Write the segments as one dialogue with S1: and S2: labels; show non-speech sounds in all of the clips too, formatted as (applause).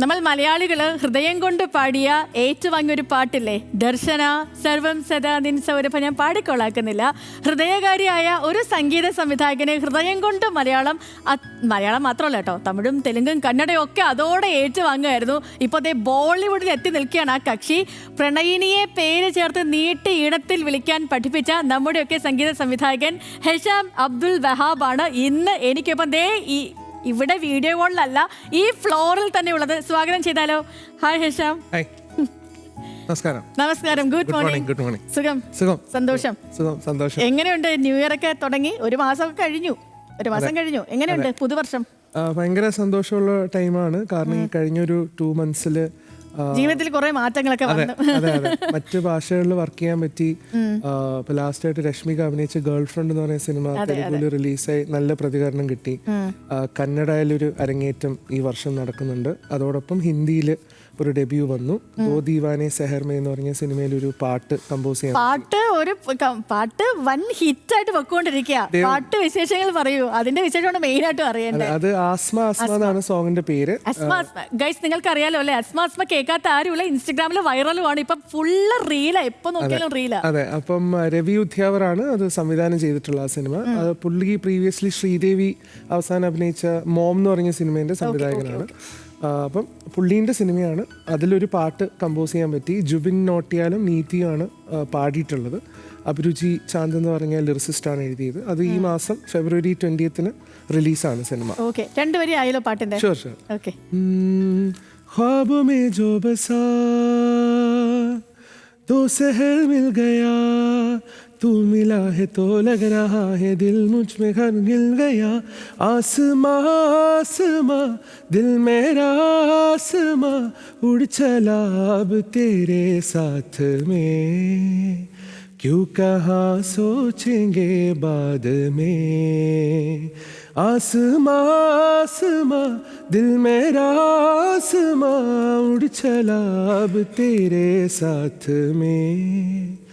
S1: നമ്മൾ മലയാളികൾ ഹൃദയം കൊണ്ട് പാടിയ ഏറ്റുവാങ്ങിയൊരു പാട്ടില്ലേ? ദർശന സർവം സദാ നിൻ സൗരഭ. ഞാൻ പാടിക്കൊള്ളാക്കുന്നില്ല. ഹൃദയകാരിയായ ഒരു സംഗീത സംവിധായകനെ ഹൃദയം കൊണ്ട് മലയാളം മലയാളം മാത്രമല്ല കേട്ടോ തമിഴും തെലുങ്കും കന്നഡയും ഒക്കെ അതോടെ ഏറ്റുവാങ്ങുമായിരുന്നു ഇപ്പോൾ അതേ ബോളിവുഡിൽ എത്തി നിൽക്കുകയാണ് ആ കക്ഷി. പ്രണയിനിയെ പേര് ചേർത്ത് നീട്ടി ഈണത്തിൽ വിളിക്കാൻ പഠിപ്പിച്ച നമ്മുടെയൊക്കെ സംഗീത സംവിധായകൻ ഹെഷാം അബ്ദുൽ വഹാബാണ്. ഇന്ന് എനിക്കൊപ്പം ദേ ഈ ഇവിടെ വീഡിയോ കോളിലല്ല ഈ ഫ്ലോറിൽ തന്നെ ഉള്ളത്. സ്വാഗതം ചെയ്താലോ? ഹായ് ഹേഷാം
S2: നമസ്കാരം.
S1: നമസ്കാരം. ഗുഡ്
S2: മോർണിംഗ് ഗുഡ് മോർണിംഗ്
S1: സുഖം?
S2: സുഖം.
S1: സന്തോഷം.
S2: സുഖം സന്തോഷം.
S1: എങ്ങനെയുണ്ട്? ന്യൂ ഇയർ ഒക്കെ തുടങ്ങി. ഒരു മാസം കഴിഞ്ഞു. ഒരു മാസം കഴിഞ്ഞു. എങ്ങനെയുണ്ട് പുതുവർഷം?
S2: ഭയങ്കര സന്തോഷമുള്ള ടൈമാണ് കാരണം കഴിഞ്ഞ കഴിഞ്ഞൊരു ടു മന്ത്സിൽ
S1: ജീവിതത്തിൽ കുറെ മാറ്റങ്ങളൊക്കെ വന്നു.
S2: അതെ അതെ. മറ്റു ഭാഷകളിൽ വർക്ക് ചെയ്യാൻ പറ്റി. ഇപ്പൊ ലാസ്റ്റ് ആയിട്ട് രശ്മിക അഭിനയിച്ച ഗേൾ ഫ്രണ്ട് എന്ന് പറയുന്ന സിനിമ തെലുഗുവിൽ റിലീസായി നല്ല പ്രതികരണം കിട്ടി. കന്നഡയിലൊരു അരങ്ങേറ്റം ഈ വർഷം നടക്കുന്നുണ്ട്. അതോടൊപ്പം ഹിന്ദിയിൽ ഒരു ഡെബ്യൂ വന്നു. ദോ ദീവാനെ സെഹർമേ എന്ന് പറഞ്ഞ സിനിമയിൽ ഒരു പാട്ട് കമ്പോസ് ചെയ്യാൻ
S1: പാട്ട് ഒരു ക- പാട്ട് വൻ ഹിറ്റ് ആയിട്ട് വെക്കൊണ്ടിരിക്കുക പാട്ട് വിശേഷങ്ങൾ പറയൂ. അതിന്റെ വിശേഷമാണ് മെയിൻ ആയിട്ട് അറിയേണ്ടത്
S2: അത് ആസ്മ ആസ്മ എന്നാണ് സോങ്ങിന്റെ പേര്.
S1: ആസ്മ ഗൈസ് നിങ്ങൾക്ക് അറിയാലോ അല്ലെ? ആസ്മ ആസ്മ കേൾക്കാത്ത ആരുമില്ല. ഇൻസ്റ്റഗ്രാമിൽ വൈറലുമാണ് ഇപ്പൊ ഫുള്ള് റീലാ എപ്പോ നോക്കിയാലും റീലാ
S2: അതെ. അപ്പം ആ, രവി ഉദ്യാവറാണ് അത് സംവിധാനം ചെയ്തിട്ടുള്ള ആ സിനിമ അത് പുള്ളി പ്രീവിയസ്ലി ശ്രീദേവി അവസാനം അഭിനയിച്ച മോം എന്ന് പറഞ്ഞ സിനിമേന്റെ സംവിധായകനാണ്. അപ്പം പുള്ളീൻ്റെ സിനിമയാണ് അതിലൊരു പാട്ട് കമ്പോസ് ചെയ്യാൻ പറ്റി ജുബിൻ നോട്ടിയാലും നീതിയുമാണ് ആ, പാടിയിട്ടുള്ളത് അഭിരുചി ചാന്ദ് എന്ന് പറഞ്ഞ ലിറിസിസ്റ്റാണ് എഴുതിയത് അത് ഈ മാസം ഫെബ്രുവരി ട്വൻറ്റിയത്തിന് റിലീസാണ് സിനിമ
S1: ഓക്കെ രണ്ടുപേരും ആയല്ലോ പാട്ടിന്റെ
S2: ഷുവർ ഷുവർ
S1: ഓക്കെ
S2: हम्म, ख्वाबों में जो बसा तो शहर मिल गया तू मिला है तो लग रहा है, दिल मुझमें घर मिल गया। आसमां आसमां, दिल मेरा आसमां, उड़ चला अब तेरे साथ में। क्यों कहाँ सोचेंगे बाद में? आसमां आसमां, दिल मेरा आसमां, उड़ चला अब तेरे साथ में।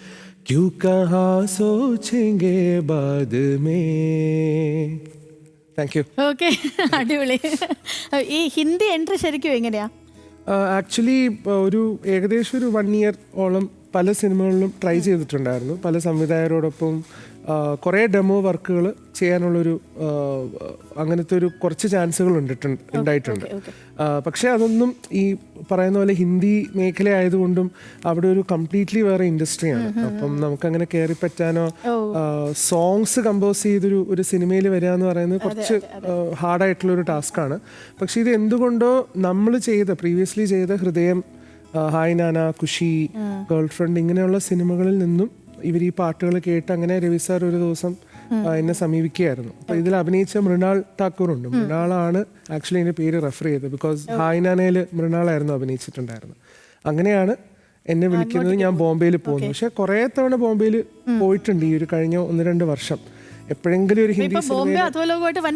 S2: क्यों कहाँ सोचेंगे बाद में താങ്ക് യു
S1: ഓക്കെ അടിപൊളി ഈ ഹിന്ദി എൻട്രി ശരിക്കും എങ്ങനെയാ
S2: ആക്ച്വലി ഒരു ഏകദേശം ഒരു വൺ ഇയർ ഓളം പല സിനിമകളിലും ട്രൈ ചെയ്തിട്ടുണ്ടായിരുന്നു പല സംവിധായകരോടൊപ്പം ആ, കുറേ ഡെമോ വർക്കുകൾ ചെയ്യാനുള്ളൊരു അങ്ങനത്തെ ഒരു കുറച്ച് ചാൻസുകൾ ഉണ്ടിട്ടുണ്ട് ഉണ്ടായിട്ടുണ്ട്. പക്ഷേ അതൊന്നും ഈ പറയുന്ന പോലെ ഹിന്ദി മേഖല ആയതുകൊണ്ടും അവിടെ ഒരു കംപ്ലീറ്റ്ലി വേറെ ഇൻഡസ്ട്രിയാണ്. അപ്പം നമുക്ക് അങ്ങനെ കയറി പറ്റാനോ സോങ്സ് കമ്പോസ് ചെയ്തൊരു ഒരു സിനിമയിൽ വരിക എന്ന് പറയുന്നത് കുറച്ച് ഹാർഡായിട്ടുള്ള ഒരു ടാസ്ക്കാണ്. പക്ഷേ ഇത് എന്തുകൊണ്ടോ നമ്മൾ ചെയ്ത പ്രീവിയസ്ലി ചെയ്ത Hridayam hi Nanna Kushi girlfriend ഇങ്ങനെയുള്ള സിനിമകളിൽ നിന്നും ഇവർ ഈ പാട്ടുകൾ കേട്ട് അങ്ങനെ രവി സാർ ഒരു ദിവസം എന്നെ സമീപിക്കുകയായിരുന്നു. അപ്പൊ ഇതിൽ അഭിനയിച്ച മൃണാൾ താക്കൂർ ഉണ്ട് മൃണാളാണ് ആക്ച്വലി എന്റെ പേര് റെഫർ ചെയ്തത്. ബിക്കോസ് ഹായ്നാനയിൽ മൃണാളായിരുന്നു അഭിനയിച്ചിട്ടുണ്ടായിരുന്നു അങ്ങനെയാണ് എന്നെ വിളിക്കുന്നത്. ഞാൻ ബോംബെയിൽ പോകുന്നു. പക്ഷെ കുറേ തവണ ബോംബെയിൽ പോയിട്ടുണ്ട് ഈ ഒരു കഴിഞ്ഞ ഒന്ന് രണ്ട് വർഷം. എപ്പോഴെങ്കിലും ഒരു ഹിന്ദി
S1: സിനിമ ബോംബെ അധോലോകമായിട്ട് വൻ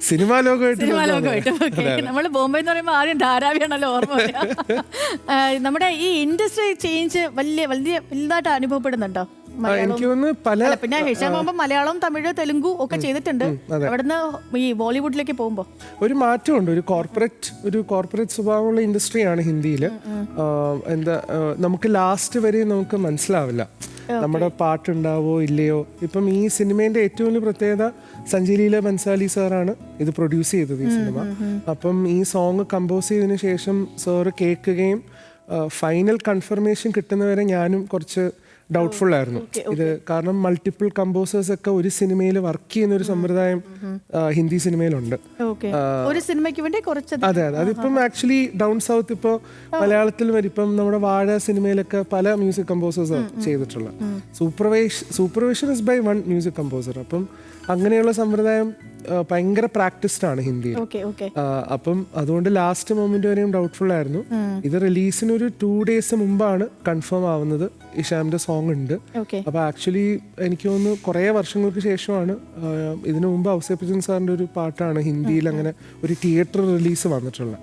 S2: സിനിമാ ലോകമായിട്ട്
S1: സിനിമാ
S2: ബന്ധമാണ്.
S1: ലോകമായിട്ട് നമ്മൾ ബോംബെ എന്ന് പറയുമ്പോൾ ആദ്യം ധാരാവിയാണല്ലോ ഓർമ്മ. (laughs) നമ്മുടെ ഈ ഇൻഡസ്ട്രി ചേഞ്ച് വലിയ വലിയ വലുതായിട്ട് അനുഭവപ്പെടുന്നുണ്ടോ?
S2: എനിക്ക് തോന്നുന്നു പല
S1: അല്ല, പിന്നെ ഹിഷാം പോകുമ്പോൾ മലയാളം തമിഴ് തെലുങ്കു ഒക്കെ ചെയ്തിട്ടുണ്ട്. അവിടുന്ന് ഈ ബോളിവുഡിലേക്ക് പോകുമ്പോ?
S2: ഒരു മാറ്റമുണ്ട്. ഒരു കോർപ്പറേറ്റ് ഒരു കോർപ്പറേറ്റ് സ്വഭാവമുള്ള ഇൻഡസ്ട്രിയാണ് ഹിന്ദിയിൽ എന്താ ആ, നമുക്ക് ലാസ്റ്റ് വരെ നമുക്ക് മനസ്സിലാവില്ല. നമ്മുടെ പാട്ടുണ്ടാവോ ഇല്ലയോ? ഇപ്പം ഈ സിനിമേന്റെ ഏറ്റവും വലിയ പ്രത്യേകത സഞ്ജലീല ബൻസാലി സാറാണ് ഇത് പ്രൊഡ്യൂസ് ചെയ്തത് ഈ സിനിമ. അപ്പം ഈ സോങ് കമ്പോസ് ചെയ്തതിന് ശേഷം സാറ് കേൾക്കുകയും ഫൈനൽ കൺഫർമേഷൻ കിട്ടുന്നവരെ ഞാനും കുറച്ച് ഡൗട്ട്ഫുൾ ആയിരുന്നു. ഇത് കാരണം മൾട്ടിപ്പിൾ കമ്പോസേഴ്സ് ഒക്കെ ഒരു സിനിമയിൽ വർക്ക് ചെയ്യുന്ന ഒരു സമ്പ്രദായം ഹിന്ദി സിനിമയിലുണ്ട്
S1: ഒരു സിനിമയ്ക്ക് വേണ്ടി കുറച്ച്
S2: അതെ അതെ. അതിപ്പം ആക്ച്വലി ഡൗൺ സൗത്ത് ഇപ്പോൾ മലയാളത്തിൽ വരും. ഇപ്പം നമ്മുടെ വാഴ സിനിമയിലൊക്കെ പല മ്യൂസിക് കമ്പോസേഴ്സ് ചെയ്തിട്ടുള്ള supervise supervision is by one music composer അപ്പം അങ്ങനെയുള്ള സമ്പ്രദായം ഭയങ്കര പ്രാക്ടീസ്ഡ് ആണ് ഹിന്ദിയിൽ. അപ്പം അതുകൊണ്ട് ലാസ്റ്റ് മൊമെന്റ് വരെയും ഡൗട്ട്ഫുൾ ആയിരുന്നു. ഇത് റിലീസിന് ഒരു ടു ഡേയ്സ് മുമ്പാണ് കൺഫേം ആവുന്നത്. ഇഷാമിന്റെ സോങ് ഉണ്ട്. അപ്പൊ ആക്ച്വലി എനിക്ക് തോന്നുന്നു കുറെ വർഷങ്ങൾക്ക് ശേഷമാണ് ഇതിനു മുമ്പ് ഔസേപ്പച്ചൻ സാറിന്റെ ഒരു പാട്ടാണ് ഹിന്ദിയിൽ അങ്ങനെ ഒരു തിയേറ്റർ റിലീസ് വന്നിട്ടുള്ളത്.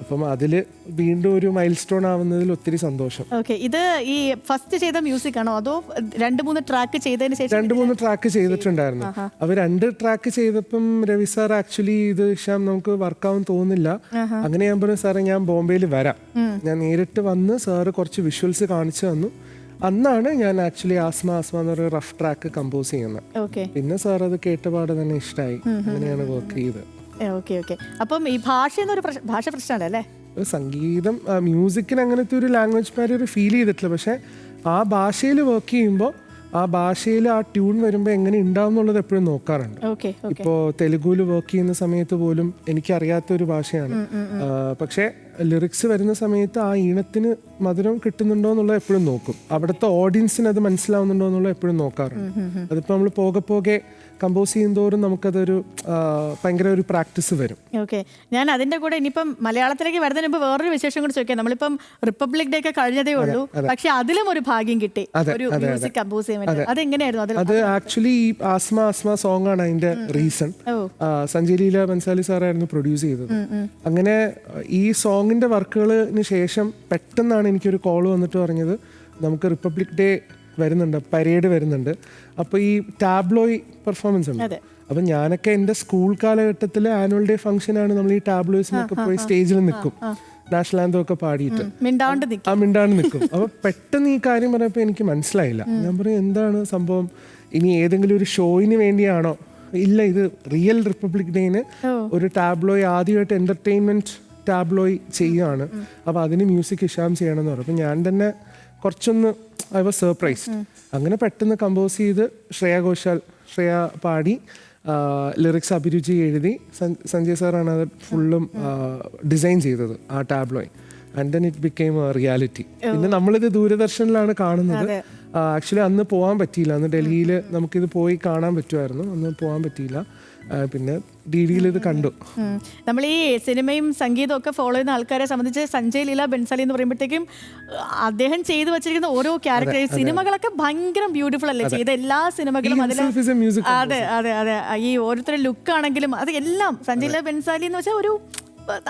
S2: അപ്പം അതിൽ വീണ്ടും ഒരു മൈൽ സ്റ്റോൺ ആവുന്നതിൽ ഒത്തിരി സന്തോഷം.
S1: ഓക്കെ ഇത് ഈ ഫസ്റ്റ് ചെയ്ത മ്യൂസിക് ആണോ? അതോ രണ്ട് മൂന്ന് ട്രാക്ക് ചെയ്തതിന് ശേഷം
S2: രണ്ട് മൂന്ന് ട്രാക്ക് ചെയ്തിട്ടുണ്ടായിരുന്നു. അപ്പൊ രണ്ട് ട്രാക്ക് ചെയ്തപ്പം രവി സാർ ആക്ച്വലി ഇത് ഇഷാം നമുക്ക് വർക്കാവും തോന്നില്ല അങ്ങനെ ഞാൻ പറഞ്ഞു സാറേ ഞാൻ ബോംബെയിൽ വരാം. ഞാൻ നേരിട്ട് വന്ന് സാറ് കുറച്ച് വിഷ്വൽസ് കാണിച്ചു തന്നു. അന്നാണ് ഞാൻ ആക്ച്വലി ആസ്മ ആസ്മ എന്ന് പറയുന്ന റഫ് ട്രാക്ക് കമ്പോസ് ചെയ്യുന്നത്.
S1: ഓക്കെ
S2: പിന്നെ സാർ അത് കേട്ടപാട് തന്നെ ഇഷ്ടമായി അങ്ങനെയാണ് വർക്ക് ചെയ്തത്
S1: ഓക്കെ ഓക്കെ അപ്പം ഈ ഭാഷ എന്നൊരു ഭാഷ പ്രശ്നമല്ല അല്ലേ?
S2: സംഗീതം മ്യൂസിക്കിന് അങ്ങനത്തെ ഒരു ലാംഗ്വേജ് ബാരിയർ ഫീൽ ചെയ്തിട്ടില്ല. പക്ഷേ ആ ഭാഷയിൽ വർക്ക് ചെയ്യുമ്പോൾ ആ ഭാഷയിൽ ആ ട്യൂൺ വരുമ്പോൾ എങ്ങനെ ഉണ്ടാവും എന്നുള്ളത് എപ്പോഴും നോക്കാറുണ്ട്. ഇപ്പോൾ തെലുഗുവിൽ വർക്ക് ചെയ്യുന്ന സമയത്ത് പോലും എനിക്കറിയാത്ത ഒരു ഭാഷയാണ് പക്ഷേ ലിറിക്സ് വരുന്ന സമയത്ത് ആ ഈണത്തിന് മധുരം കിട്ടുന്നുണ്ടോ എന്നുള്ളത് എപ്പോഴും നോക്കും. അവിടുത്തെ ഓഡിയൻസിന് അത് മനസ്സിലാവുന്നുണ്ടോ എന്നുള്ളത് എപ്പോഴും നോക്കാറുണ്ട്. അതിപ്പോൾ നമ്മൾ പോകെ പോകെ കമ്പോസ് ചെയ്യുന്നതോറും നമുക്കതൊരു ഭയങ്കര ഒരു പ്രാക്ടീസ് വരും.
S1: ഓക്കെ. ഞാൻ അതിന്റെ കൂടെ ഇനിയിപ്പം മലയാളത്തിലേക്ക് വരുന്നതിന് മുമ്പ് വേറൊരു വിശേഷം കൂടി ചോദിക്കാം. നമ്മളിപ്പം റിപ്പബ്ലിക് ഡേ ഒക്കെ കഴിഞ്ഞതേ ഉള്ളൂ. പക്ഷെ അതിലും ഒരു ഭാഗ്യം കിട്ടി. ഒരു മ്യൂസിക് കമ്പോസ് ചെയ്യാൻ അതെങ്ങനെയായിരുന്നു
S2: അത് ആക്ച്വലി ഈ ആസ്മ ആസ്മ സോങ് ആണ് അതിന്റെ റീസൺ സഞ്ജയ് ലീല ബൻസാലി സാറായിരുന്നു പ്രൊഡ്യൂസ് ചെയ്തത്. അങ്ങനെ ഈ സോങ്ങിന്റെ വർക്കുകളിന് ശേഷം പെട്ടെന്നാണ് എനിക്കൊരു കോൾ വന്നിട്ട് പറഞ്ഞത് നമുക്ക് റിപ്പബ്ലിക് ഡേ വരുന്നുണ്ട് പരേഡ് വരുന്നുണ്ട്. അപ്പോൾ ഈ ടാബ്ലോയ് പെർഫോമൻസ് ഉണ്ട്. അപ്പം ഞാനൊക്കെ എന്റെ സ്കൂൾ കാലഘട്ടത്തിൽ ആനുവൽ ഡേ ഫംഗ്ഷനാണ് നമ്മൾ ഈ ടാബ്ലോയ്സിനൊക്കെ പോയി സ്റ്റേജിൽ നിൽക്കും നാഷണൽ ആന്തം ഒക്കെ പാടിയിട്ട്. ആ മിണ്ടാണ്ട് നിൽക്കും അപ്പൊ പെട്ടെന്ന് ഈ കാര്യം പറഞ്ഞപ്പോൾ എനിക്ക് മനസ്സിലായില്ല. ഞാൻ പറയും എന്താണ് സംഭവം? ഇനി ഏതെങ്കിലും ഒരു ഷോയിന് വേണ്ടിയാണോ? ഇല്ല ഇത് റിയൽ റിപ്പബ്ലിക് ഡേന് ഒരു ടാബ്ലോയ് ആദ്യമായിട്ട് എന്റർടൈൻമെന്റ് ടാബ്ലോയ് ചെയ്യുകയാണ് അപ്പൊ അതിന് മ്യൂസിക് ഇഷാം ചെയ്യണം എന്ന് പറഞ്ഞു. അപ്പൊ ഞാൻ തന്നെ കുറച്ചൊന്ന് ഐ വാസ് സർപ്രൈസ്ഡ് അങ്ങനെ പെട്ടെന്ന് കമ്പോസ് ചെയ്ത് ശ്രേയ ഘോഷാൽ ശ്രേയ പാടി ലിറിക്സ് അഭിരുചി എഴുതി സഞ്ജ- സഞ്ജയ് സാറാണ് അത് ഫുള്ളും ഡിസൈൻ ചെയ്തത് ആ tableau and then it became reality പിന്നെ നമ്മളിത് ദൂരദർശനിലാണ് കാണുന്നത്. ആക്ച്വലി അന്ന് പോകാൻ പറ്റിയില്ല. അന്ന് ഡൽഹിയിൽ നമുക്കിത് പോയി കാണാൻ പറ്റുമായിരുന്നു. അന്ന് പോകാൻ പറ്റിയില്ല. പിന്നെ ഇത് കണ്ടു.
S1: നമ്മൾ ഈ സിനിമയും സംഗീതവും ഒക്കെ ഫോളോ ചെയ്യുന്ന ആൾക്കാരെ സംബന്ധിച്ച് സഞ്ജയ് ലീല ബൻസാലി എന്ന് പറയുമ്പോഴത്തേക്കും അദ്ദേഹം ചെയ്തു വെച്ചിരിക്കുന്ന ഓരോ ക്യാരക്ടർ സിനിമകളൊക്കെ ഭയങ്കര ബ്യൂട്ടിഫുൾ അല്ലേ? ചെയ്ത എല്ലാ സിനിമകളും അതിൽ അതെ അതെ അതെ. ഈ ഓരോരുത്തരുടെ ലുക്ക് ആണെങ്കിലും അത് എല്ലാം സഞ്ജയ് ലീല ബൻസാലി എന്ന് വെച്ചാൽ ഒരു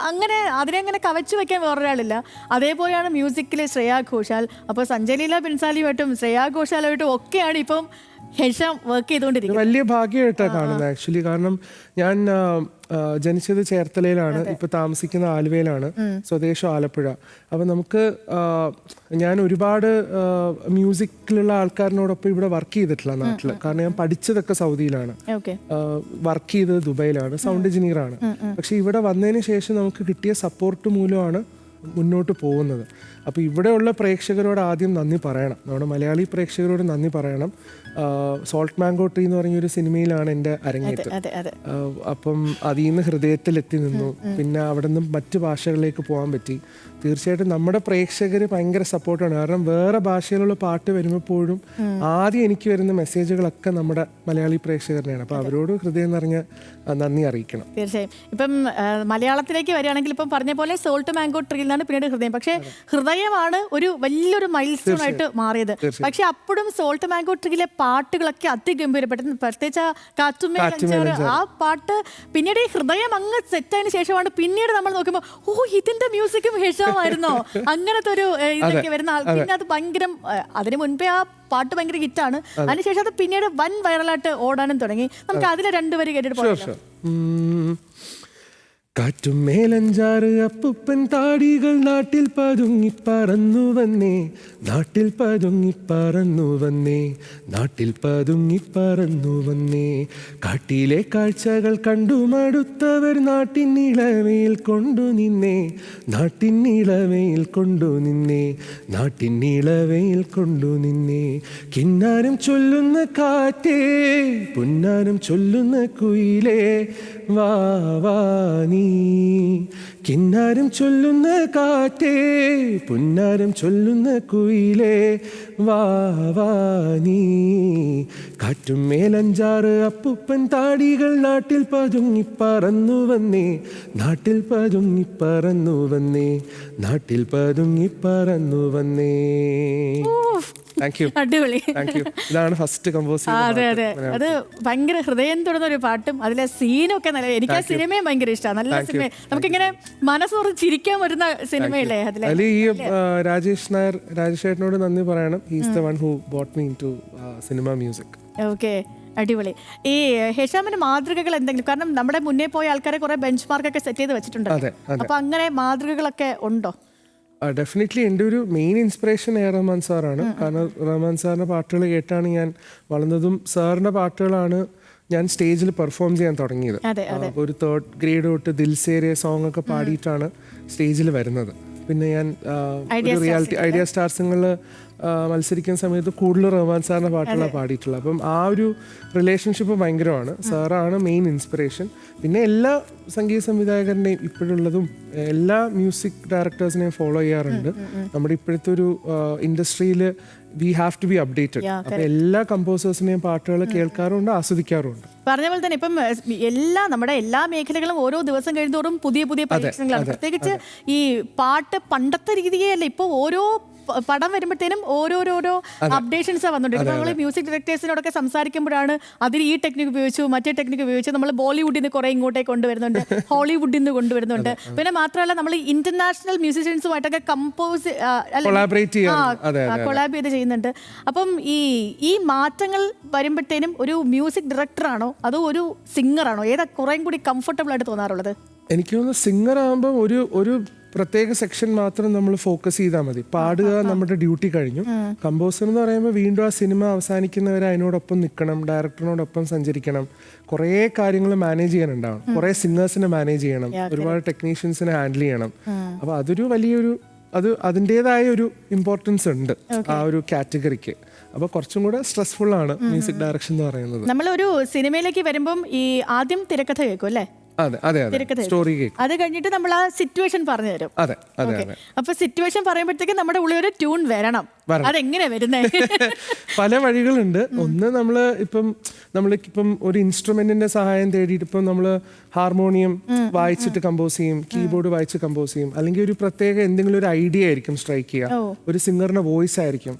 S1: അങ്ങനെ അതിനെ അങ്ങനെ കവച്ചു വെക്കാൻ വേറൊരാളില്ല. അതേപോലെയാണ് മ്യൂസിക്കിലെ ശ്രേയാ ഘോഷാൽ. അപ്പോൾ സഞ്ജയ് ലീല ബൻസാലിയുമായിട്ടും ശ്രേയാ ഘോഷാലുമായിട്ടും ഒക്കെയാണ് ഇപ്പം ഹെഷം വർക്ക് ചെയ്തുകൊണ്ടിരിക്കും
S2: വലിയ ഭാഗ്യമായിട്ടാണ് കാണുന്നത് ആക്ച്വലി കാരണം ഞാൻ ജനിച്ചത് ചേർത്തലയിലാണ് ഇപ്പൊ താമസിക്കുന്ന ആലുവയിലാണ് സ്വദേശം ആലപ്പുഴ. അപ്പൊ നമുക്ക് ഞാൻ ഒരുപാട് മ്യൂസിക്കിലുള്ള ആൾക്കാരിനോടൊപ്പം ഇവിടെ വർക്ക് ചെയ്തിട്ടില്ല നാട്ടിൽ കാരണം ഞാൻ പഠിച്ചതൊക്കെ സൗദിയിലാണ്. വർക്ക് ചെയ്തത് ദുബൈയിലാണ്. സൗണ്ട് എഞ്ചിനീയർ ആണ്. പക്ഷെ ഇവിടെ വന്നതിന് ശേഷം നമുക്ക് കിട്ടിയ സപ്പോർട്ട് മൂലമാണ് മുന്നോട്ട് പോകുന്നത്. അപ്പോൾ ഇവിടെയുള്ള പ്രേക്ഷകരോട് ആദ്യം നന്ദി പറയണം. നമ്മുടെ മലയാളി പ്രേക്ഷകരോട് നന്ദി പറയണം. സോൾട്ട് മാംഗോ ട്രീ എന്ന് പറഞ്ഞൊരു സിനിമയിലാണ് എന്റെ അരങ്ങേറ്റം. അപ്പം അതിൽ നിന്ന് ഹൃദയത്തിലെത്തി നിന്നു. പിന്നെ അവിടെ നിന്നും മറ്റ് ഭാഷകളിലേക്ക് പോകാൻ പറ്റി. തീർച്ചയായിട്ടും നമ്മുടെ പ്രേക്ഷകർ ഭയങ്കര സപ്പോർട്ടാണ്. കാരണം വേറെ ഭാഷയിലുള്ള പാട്ട് വരുമ്പോഴും ആദ്യം എനിക്ക് വരുന്ന മെസ്സേജുകളൊക്കെ നമ്മുടെ മലയാളി പ്രേക്ഷകരുടെയാണ്. അപ്പോൾ അവരോട് ഹൃദയം നിറഞ്ഞ നന്ദി അറിയിക്കണം.
S1: തീർച്ചയായും. ഇപ്പം മലയാളത്തിലേക്ക് വരികയാണെങ്കിൽ ഇപ്പം പറഞ്ഞ പോലെ സോൾട്ട് മാംഗോ ട്രീയിൽ നിന്നാണ് പിന്നീട് ഹൃദയം. പക്ഷേ ഹൃദയമാണ് ഒരു വലിയൊരു മൈൽ സ്റ്റോൺ ആയിട്ട് മാറിയത്. പക്ഷേ അപ്പോഴും സോൾട്ട് മാംഗോ ട്രീയിലെ പാട്ടുകളൊക്കെ അതിഗംഭീരപ്പെട്ടു പ്രത്യേകിച്ച് ആ പാട്ട് പിന്നീട് ഈ ഹൃദയം അങ്ങ് സെറ്റായതിനു ശേഷമാണ് പിന്നീട് നമ്മൾ നോക്കുമ്പോൾ ഓ ഇതിന്റെ മ്യൂസിക്കും ഹേഷമായിരുന്നോ അങ്ങനത്തെ ഒരു ഇതൊക്കെ വരുന്ന ആൾ. പിന്നെ അത് ഭയങ്കര അതിനു മുൻപേ ആ പാട്ട് ഭയങ്കര ഹിറ്റാണ്. അതിനുശേഷം അത് പിന്നീട് വൻ വൈറലായിട്ട് ഓടാനും തുടങ്ങി. നമുക്ക് അതിലെ രണ്ടുപേര് കേട്ടിട്ട് പോകാം.
S2: കാറ്റും മേലഞ്ചാറ് അപ്പുപ്പൻ താടികൾ നാട്ടിൽ പതുങ്ങി പറന്നു വന്നേ. നാട്ടിൽ പതുങ്ങി പറന്നു വന്നേ. നാട്ടിൽ പതുങ്ങി പറന്നു വന്നേ. കാട്ടിലെ കാഴ്ചകൾ കണ്ടു മടുത്തവർ നാട്ടിൻ ഇളവയിൽ കൊണ്ടു നിന്നേ. നാട്ടിൻ ഇളവയിൽ കൊണ്ടു നിന്നേ. നാട്ടിൻ ഇളവയിൽ കൊണ്ടു നിന്നേ. കിന്നാരം ചൊല്ലുന്ന കാറ്റേ പുന്നാരം ചൊല്ലുന്ന കുയിലേ. വാ കിന്നാരം ചൊല്ലുന്ന കാറ്റേ പുന്നാരം ചൊല്ലുന്ന കുയിലേ വാ കാറ്റും മേലഞ്ചാറ് അപ്പുപ്പൻ താടികൾ നാട്ടിൽ പതുങ്ങി പറന്നു വന്നേ നാട്ടിൽ പതുങ്ങി പറന്നു വന്നേ നാട്ടിൽ പതുങ്ങി പറന്നു വന്നേ. താങ്ക് യു
S1: അടിപൊളി.
S2: താങ്ക് യു ഇതാണ് ഫസ്റ്റ് കമ്പോസ്
S1: അതെ അതെ. അത് ഭയങ്കര ഹൃദയം തുടർന്ന ഒരു പാട്ടും അതിലെ സീനും ഒക്കെ നല്ല എനിക്ക് ആ സിനിമയും ഭയങ്കര ഇഷ്ടമാണ് നല്ല സിനിമ നമുക്കിങ്ങനെ മനസ്സോറ് ചിരിക്കാൻ വരുന്ന സിനിമയല്ലേ അതിലെ?
S2: അതിൽ ഈ രാജേഷ് നായർ രാജേഷ് ഏട്ടനോട് നന്ദി പറയണം. He's the one who bought me to cinema music
S1: okay. അടിപൊളി. ഈ ഹെഷാമിന് മാതൃകകൾ എന്തെങ്കിലും കാരണം നമ്മുടെ മുന്നേ പോയ ആൾക്കാരെ കുറെ ബെഞ്ച് മാർക്കൊക്കെ സെറ്റ് ചെയ്ത് വെച്ചിട്ടുണ്ട്. അപ്പൊ അങ്ങനെ മാതൃകകളൊക്കെ ഉണ്ടോ?
S2: ഡെഫിനറ്റ്ലി എന്റെ ഒരു മെയിൻ ഇൻസ്പിറേഷൻ എ റഹ്മാൻ സാറാണ് കാരണം റഹ്മാൻ സാറിന്റെ പാട്ടുകൾ കേട്ടാണ് ഞാൻ വളർന്നതും സാറിന്റെ പാട്ടുകളാണ് ഞാൻ സ്റ്റേജിൽ പെർഫോം ചെയ്യാൻ തുടങ്ങിയത്. അപ്പോൾ ഒരു തേർഡ് ഗ്രേഡ് തൊട്ട് ദിൽസേരിയ സോങ് ഒക്കെ പാടിയിട്ടാണ് സ്റ്റേജിൽ വരുന്നത്. പിന്നെ ഞാൻ ഒരു റിയാലിറ്റി ഐഡിയ സ്റ്റാർസിങ്ങളിൽ മത്സരിക്കുന്ന സമയത്ത് കൂടുതൽ റഹ്മാൻ സാറിന്റെ പാട്ടുകളാണ് പാടിയിട്ടുള്ളത്. അപ്പം ആ ഒരു റിലേഷൻഷിപ്പ് ഭയങ്കരമാണ്. സാറാണ് മെയിൻ ഇൻസ്പിറേഷൻ പിന്നെ എല്ലാ സംഗീത സംവിധായകരുടെയും ഇപ്പോഴുള്ളതും എല്ലാ മ്യൂസിക് ഡയറക്ടേഴ്സിനെയും ഫോളോ ചെയ്യാറുണ്ട്. നമ്മുടെ ഇപ്പോഴത്തെ ഒരു ഇൻഡസ്ട്രിയിൽ we have to be updated അപ്പൊ എല്ലാ കമ്പോസേഴ്സിനെയും പാട്ടുകൾ കേൾക്കാറുണ്ട് ആസ്വദിക്കാറുണ്ട്.
S1: പറഞ്ഞ പോലെ തന്നെ ഇപ്പം എല്ലാ നമ്മുടെ എല്ലാ മേഖലകളും ഓരോ ദിവസം കഴിയുന്തോറും പുതിയ പുതിയ പരീക്ഷണങ്ങളാണ്. പ്രത്യേകിച്ച് ഈ പാട്ട് പണ്ടത്തെ രീതിയല്ല ഇപ്പൊ ഓരോ പടം വരുമ്പോഴത്തേനും ഓരോരോരോ അപ്ഡേഷൻസ് വന്നിട്ടുണ്ട് നമ്മൾ മ്യൂസിക് ഡയറക്ടേഴ്സിനോടൊക്കെ സംസാരിക്കുമ്പോഴാണ് അതിൽ ഈ ടെക്നിക് ഉപയോഗിച്ചു മറ്റേ ടെക്നിക് ഉപയോഗിച്ചു നമ്മൾ ബോളിവുഡിൽ നിന്ന് കുറെ ഇങ്ങോട്ടേക്ക് കൊണ്ടുവരുന്നുണ്ട് (laughs) ഹോളിവുഡിൽ നിന്ന് കൊണ്ടുവരുന്നുണ്ട് പിന്നെ മാത്രമല്ല നമ്മൾ ഇന്റർനാഷണൽ മ്യൂസിഷ്യൻസുമായിട്ടൊക്കെ കമ്പോസ് കൊളാബ് ചെയ്ത് ചെയ്യുന്നുണ്ട്. അപ്പം ഈ ഈ മാറ്റങ്ങൾ വരുമ്പോഴത്തേനും ഒരു മ്യൂസിക് ഡയറക്ടറാണോ അതോ ഒരു സിംഗറാണോ ഏതാ കുറേം കൂടി കംഫർട്ടബിൾ ആയിട്ട് തോന്നാറുള്ളത്?
S2: എനിക്ക് തോന്നുന്നു സിംഗർ ആകുമ്പോൾ ഒരു ഒരു പ്രത്യേക സെക്ഷൻ മാത്രം നമ്മൾ ഫോക്കസ് ചെയ്താൽ മതി. പാടുക നമ്മുടെ ഡ്യൂട്ടി കഴിഞ്ഞു. കമ്പോസർ എന്ന് പറയുമ്പോൾ വീണ്ടും ആ സിനിമ അവസാനിക്കുന്നവരെ അതിനോടൊപ്പം നിൽക്കണം ഡയറക്ടറിനോടൊപ്പം സഞ്ചരിക്കണം. കുറേ കാര്യങ്ങൾ മാനേജ് ചെയ്യാനുണ്ടാവണം. കുറേ സിംഗേഴ്സിനെ മാനേജ് ചെയ്യണം. ഒരുപാട് ടെക്നീഷ്യൻസിനെ ഹാൻഡിൽ ചെയ്യണം. അപ്പോൾ അതൊരു വലിയൊരു അത് അതിന്റെതായ ഒരു ഇമ്പോർട്ടൻസ് ഉണ്ട് ആ ഒരു കാറ്റഗറിക്ക്. അപ്പൊ കുറച്ചും കൂടെ സ്ട്രെസ്ഫുൾ ആണ് മ്യൂസിക് ഡയറക്ഷൻ എന്ന് പറയുന്നത്.
S1: നമ്മളൊരു സിനിമയിലേക്ക് വരുമ്പം ഈ ആദ്യം തിരക്കഥ കേൾക്കും അല്ലേ?
S2: അതെ അതെ അതെ. സ്റ്റോറി കേക്ക്
S1: അത് കഴിഞ്ഞിട്ട് നമ്മൾ ആ സിറ്റുവേഷൻ പറഞ്ഞു തരും.
S2: അതെ. അതെ
S1: അപ്പൊ സിറ്റുവേഷൻ പറയുമ്പോഴത്തേക്ക് നമ്മുടെ ഉള്ളിൽ ഒരു ട്യൂൺ വരണം. അതെങ്ങനെ വരുന്നേ? (laughs)
S2: പല വഴികളുണ്ട്. ഒന്ന് നമ്മൾ ഇപ്പം നമ്മൾ ഇപ്പം ഒരു ഇൻസ്ട്രുമെന്റിന്റെ സഹായം തേടിയിട്ട് ഇപ്പം നമ്മൾ ഹാർമോണിയം വായിച്ചിട്ട് കമ്പോസ് ചെയ്യും കീബോർഡ് വായിച്ച് കമ്പോസ് ചെയ്യും. അല്ലെങ്കിൽ ഒരു പ്രത്യേക എന്തെങ്കിലും ഒരു ഐഡിയ ആയിരിക്കും സ്ട്രൈക്ക് ചെയ്യുക. ഒരു സിംഗറിന്റെ വോയിസ് ആയിരിക്കും.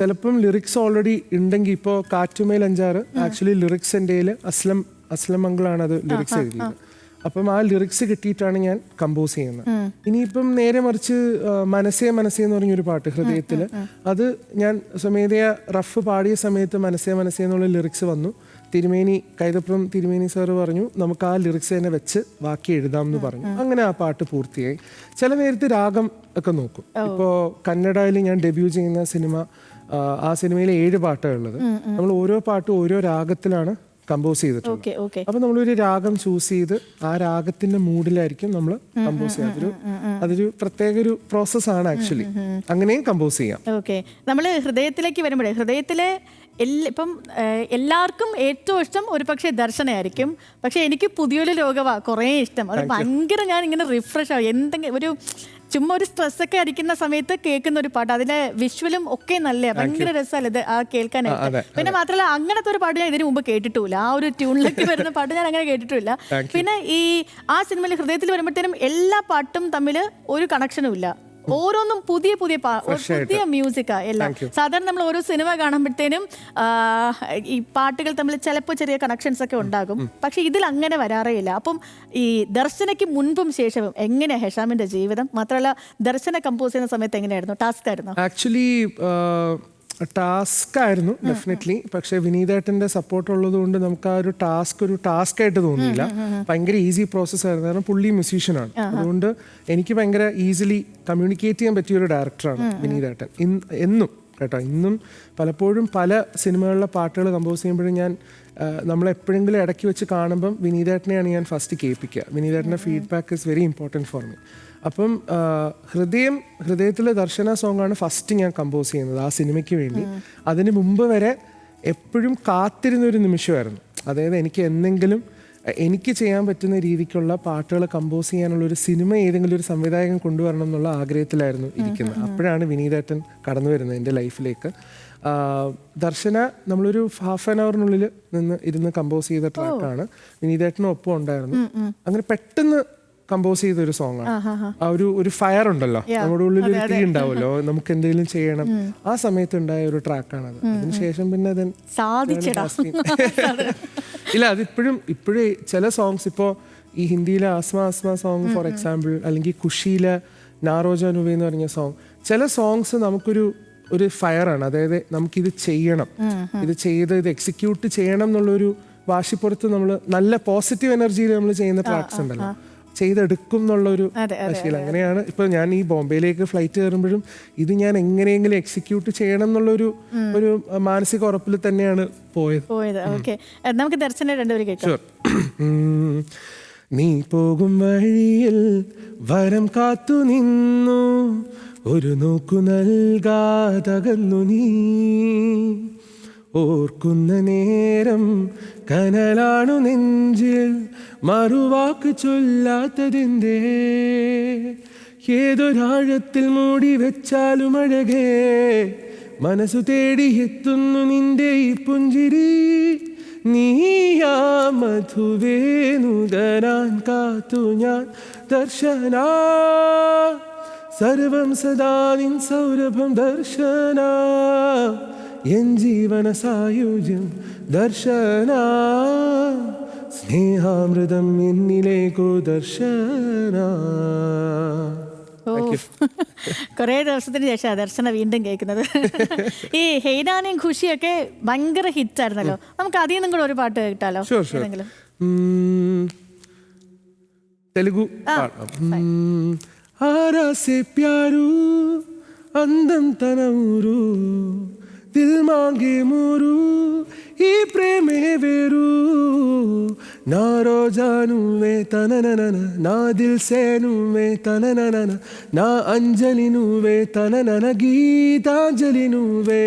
S2: ചിലപ്പം ലിറിക്സ് ഓൾറെഡി ഉണ്ടെങ്കിൽ ഇപ്പോ കാറ്റുമേൽ അഞ്ചാറ് ആക്ച്വലി ലിറിക്സ് എന്റെ അസ്ലം അസ്ലം മംഗളാണ് അത് ലിറിക്സ് എഴുതിയത്. അപ്പം ആ ലിറിക്സ് കിട്ടിയിട്ടാണ് ഞാൻ കമ്പോസ് ചെയ്യുന്നത്. ഇനിയിപ്പം നേരെ മറിച്ച് മനസ്സേ മനസ്സേ എന്ന് പറഞ്ഞൊരു പാട്ട് ഹൃദയത്തിൽ അത് ഞാൻ സ്വമേധയ റഫ് പാടിയ സമയത്ത് മനസ്സേ മനസ്സേ എന്നുള്ള ലിറിക്സ് വന്നു. തിരുമേനി കൈതപ്പുറം തിരുമേനി സാറ് പറഞ്ഞു നമുക്ക് ആ ലിറിക്സ് തന്നെ വെച്ച് ബാക്കി എഴുതാം എന്ന് പറഞ്ഞു. അങ്ങനെ ആ പാട്ട് പൂർത്തിയായി. ചില നേരത്ത് രാഗം ഒക്കെ നോക്കും. ഇപ്പോൾ കന്നഡയിൽ ഞാൻ ഡെബ്യൂ ചെയ്യുന്ന സിനിമ ആ, സിനിമയിലെ സിനിമയിൽ ഏഴ് പാട്ടുകളുള്ളത് നമ്മൾ ഓരോ പാട്ടും ഓരോ രാഗത്തിലാണ് കമ്പോസ്
S1: ചെയ്തിട്ടുണ്ട്
S2: അപ്പൊ നമ്മളൊരു രാഗം ചൂസ് ചെയ്ത് ആ രാഗത്തിന്റെ മൂഡിലായിരിക്കും നമ്മൾ കമ്പോസ് ചെയ്യാം അതൊരു അതൊരു പ്രത്യേക ഒരു പ്രോസസ് ആണ് ആക്ച്വലി അങ്ങനെയും കമ്പോസ് ചെയ്യാം.
S1: ഓക്കെ. നമ്മൾ ഹൃദയത്തിലേക്ക് വരുമ്പോഴേ ഹൃദയത്തിലെ ഇപ്പം എല്ലാവർക്കും ഏറ്റവും ഇഷ്ടം ഒരു പക്ഷേ ദർശനമായിരിക്കും പക്ഷെ എനിക്ക് പുതിയൊരു ലോകമാണ് കുറേ ഇഷ്ടം. അത് ഭയങ്കര ഞാൻ ഇങ്ങനെ റിഫ്രഷ് ആവും. എന്തെങ്കിലും ഒരു ചുമ്മാ ഒരു സ്ട്രെസ് ഒക്കെ അടിക്കുന്ന സമയത്ത് കേൾക്കുന്ന ഒരു പാട്ട്. അതിലെ വിഷ്വലും ഒക്കെ നല്ല ഭയങ്കര രസമല്ല ഇത് ആ കേൾക്കാനായിട്ട്. പിന്നെ മാത്രമല്ല അങ്ങനത്തെ ഒരു പാട്ട് ഞാൻ ഇതിനു മുമ്പ് കേട്ടിട്ടില്ല ആ ഒരു ട്യൂണിലേക്ക് വരുന്ന പാട്ട് ഞാൻ അങ്ങനെ കേട്ടിട്ടില്ല പിന്നെ ഈ ആ സിനിമയിൽ ഹൃദയത്തിൽ വരുമ്പോഴത്തേനും എല്ലാ പാട്ടും തമ്മിൽ ഒരു കണക്ഷനും ഇല്ല. ഓരോന്നും പുതിയ പുതിയ പുതിയ മ്യൂസിക് എല്ലാം. സാധാരണ നമ്മൾ ഓരോ സിനിമ കാണുമ്പോഴത്തേനും ഈ പാട്ടുകൾ തമ്മിൽ ചിലപ്പോൾ ചെറിയ കണക്ഷൻസ് ഒക്കെ ഉണ്ടാകും. പക്ഷെ ഇതിൽ അങ്ങനെ വരാറേ ഇല്ല. അപ്പം ഈ ദർശനയ്ക്ക് മുൻപും ശേഷവും എങ്ങനെയാ ഹെഷാമിന്റെ ജീവിതം? മാത്രമല്ല ദർശന കമ്പോസ് ചെയ്യുന്ന സമയത്ത് എങ്ങനെയായിരുന്നു? ടാസ്ക് ആയിരുന്നു?
S2: ആക്ച്വലി ടാസ്ക് ആയിരുന്നു ഡെഫിനറ്റ്ലി പക്ഷെ വിനീതേട്ടന്റെ സപ്പോർട്ട് ഉള്ളത് കൊണ്ട് നമുക്ക് ആ ഒരു ടാസ്ക് ഒരു ടാസ്ക് ആയിട്ട് തോന്നിയില്ല ഭയങ്കര ഈസി പ്രോസസ് ആയിരുന്നു. കാരണം പുള്ളി മ്യൂസീഷ്യനാണ് അതുകൊണ്ട് എനിക്ക് ഭയങ്കര ഈസിലി കമ്മ്യൂണിക്കേറ്റ് ചെയ്യാൻ പറ്റിയ ഒരു ഡയറക്ടറാണ് വിനീതേട്ടൻ. ഇന്ന് എന്നും കേട്ടോ ഇന്നും പലപ്പോഴും പല സിനിമകളിലെ പാട്ടുകൾ കമ്പോസ് ചെയ്യുമ്പോഴും ഞാൻ നമ്മളെപ്പോഴെങ്കിലും ഇടയ്ക്ക് വെച്ച് കാണുമ്പം വിനീതേട്ടനെയാണ് ഞാൻ ഫസ്റ്റ് കേൾപ്പിക്കുക. വിനീതേട്ടന്റെ feedback is very important for me അപ്പം ഹൃദയം ഹൃദയത്തിലെ ദർശന സോങ്ങാണ് ഫസ്റ്റ് ഞാൻ കമ്പോസ് ചെയ്യുന്നത് ആ സിനിമയ്ക്ക് വേണ്ടി. അതിന് മുമ്പ് വരെ എപ്പോഴും കാത്തിരുന്ന ഒരു നിമിഷമായിരുന്നു. അതായത് എനിക്ക് എന്തെങ്കിലും എനിക്ക് ചെയ്യാൻ പറ്റുന്ന രീതിക്കുള്ള പാട്ടുകൾ കമ്പോസ് ചെയ്യാനുള്ള ഒരു സിനിമ ഏതെങ്കിലും ഒരു സംവിധായകൻ കൊണ്ടുവരണം എന്നുള്ള ആഗ്രഹത്തിലായിരുന്നു ഇരിക്കുന്നത്. അപ്പോഴാണ് വിനീതേട്ടൻ കടന്നു വരുന്നത് എന്റെ ലൈഫിലേക്ക്. ദർശന നമ്മളൊരു ഹാഫ് ആൻ അവറിനുള്ളിൽ നിന്ന് ഇരുന്ന് കമ്പോസ് ചെയ്ത ട്രാക്കാണ് വിനീതേട്ടനും ഒപ്പം ഉണ്ടായിരുന്നു. അങ്ങനെ പെട്ടെന്ന് കമ്പോസ് ചെയ്ത ഒരു സോങ് ആണ് ആ ഒരു ഒരു ഫയർ ഉണ്ടല്ലോ. നമ്മുടെ ഉള്ളിൽ ഒരു തീ ഉണ്ടാവുമല്ലോ. (laughs) നമുക്ക് എന്തെങ്കിലും ചെയ്യണം. ആ സമയത്ത് ഉണ്ടായ ഒരു ട്രാക്കാണത് അതിനുശേഷം പിന്നെ അത്
S1: സാധിച്ചടാ. (laughs)
S2: ഇല്ല അതിപ്പോഴും ഇപ്പോഴേ ചില സോങ്സ് ഇപ്പോ ഈ ഹിന്ദിയിലെ Aasma Aasma song for example അല്ലെങ്കിൽ കുഷിയിലെ നാറോജ നുവേ എന്ന് പറഞ്ഞ സോങ് ചില സോങ്സ് നമുക്കൊരു ഒരു ഫയറാണ് അതായത് നമുക്കിത് ചെയ്യണം. ഇത് ചെയ്ത് ഇത് എക്സിക്യൂട്ട് ചെയ്യണം എന്നുള്ളൊരു വാശിപ്പുറത്ത് നമ്മൾ നല്ല പോസിറ്റീവ് എനർജിയിൽ നമ്മൾ ചെയ്യുന്ന ട്രാക്സ് ഉണ്ടല്ലോ. ചെയ്തെടുക്കും എന്നുള്ളൊരു ശീലം. അങ്ങനെയാണ് ഇപ്പൊ ഞാൻ ഈ ബോംബെയിലേക്ക് ഫ്ലൈറ്റ് കയറുമ്പോഴും ഇത് ഞാൻ എങ്ങനെയെങ്കിലും എക്സിക്യൂട്ട് ചെയ്യണം എന്നുള്ളൊരു ഒരു മാനസിക ഉറപ്പിൽ തന്നെയാണ് പോയത്.
S1: പോയത്. ഓക്കെ. നമുക്ക് ദർശനം രണ്ടുപേരും കേൾക്കാം.
S2: നീ പോകും വഴിയിൽ വരം കാത്തു നിന്നു. ഒരു നോക്കു നൽകാതകന്നു നീ. ഓർക്കുന്ന നേരം കനലാണു നെഞ്ചിൽ മറുവാക്ക് ചൊല്ലാത്തതിന്റെ ഏതൊരാഴത്തിൽ മൂടി വെച്ചാലും അഴകേ? മനസ്സു തേടി എത്തുന്നു നിന്റെ ഈ പുഞ്ചിരി. നീയാ മധുവേനുതരാൻ കാത്തു ഞാൻ ദർശന. സർവം സദാ നിൻ സൗരഭം ദർശന. എൻ ജീവന സായുജ്യം ദർശന. സ്നേഹാമൃതം എന്നിലേക്കു ദർശന. (laughs)
S1: കുറെ ദിവസത്തിന് ശേഷം ദർശന വീണ്ടും കേൾക്കുന്നത്. ഈ ഹെയ്ഡാനയും ഖുഷിയൊക്കെ ഭയങ്കര ഹിറ്റ് ആയിരുന്നല്ലോ നമുക്ക് അതിൽ നിന്നും കൂടെ ഒരു പാട്ട് കേട്ടാലോ?
S2: തെലുഗു ആരാസെ പ്യാരു അന്തം തനൂരൂ. દિલ માંગે મોરું ಈ ಪ್ರೇಮೆ ಬೇರು. ನಾರೋ ಜಾನುವೆ ತನನನನ ನಾ ದಿಲ್ಸೆ ನುವೆ ತನನನನ ನಾ ಅಂಜಲಿ ತನನನ ಗೀತಾಂಜಲಿ ನುವೆ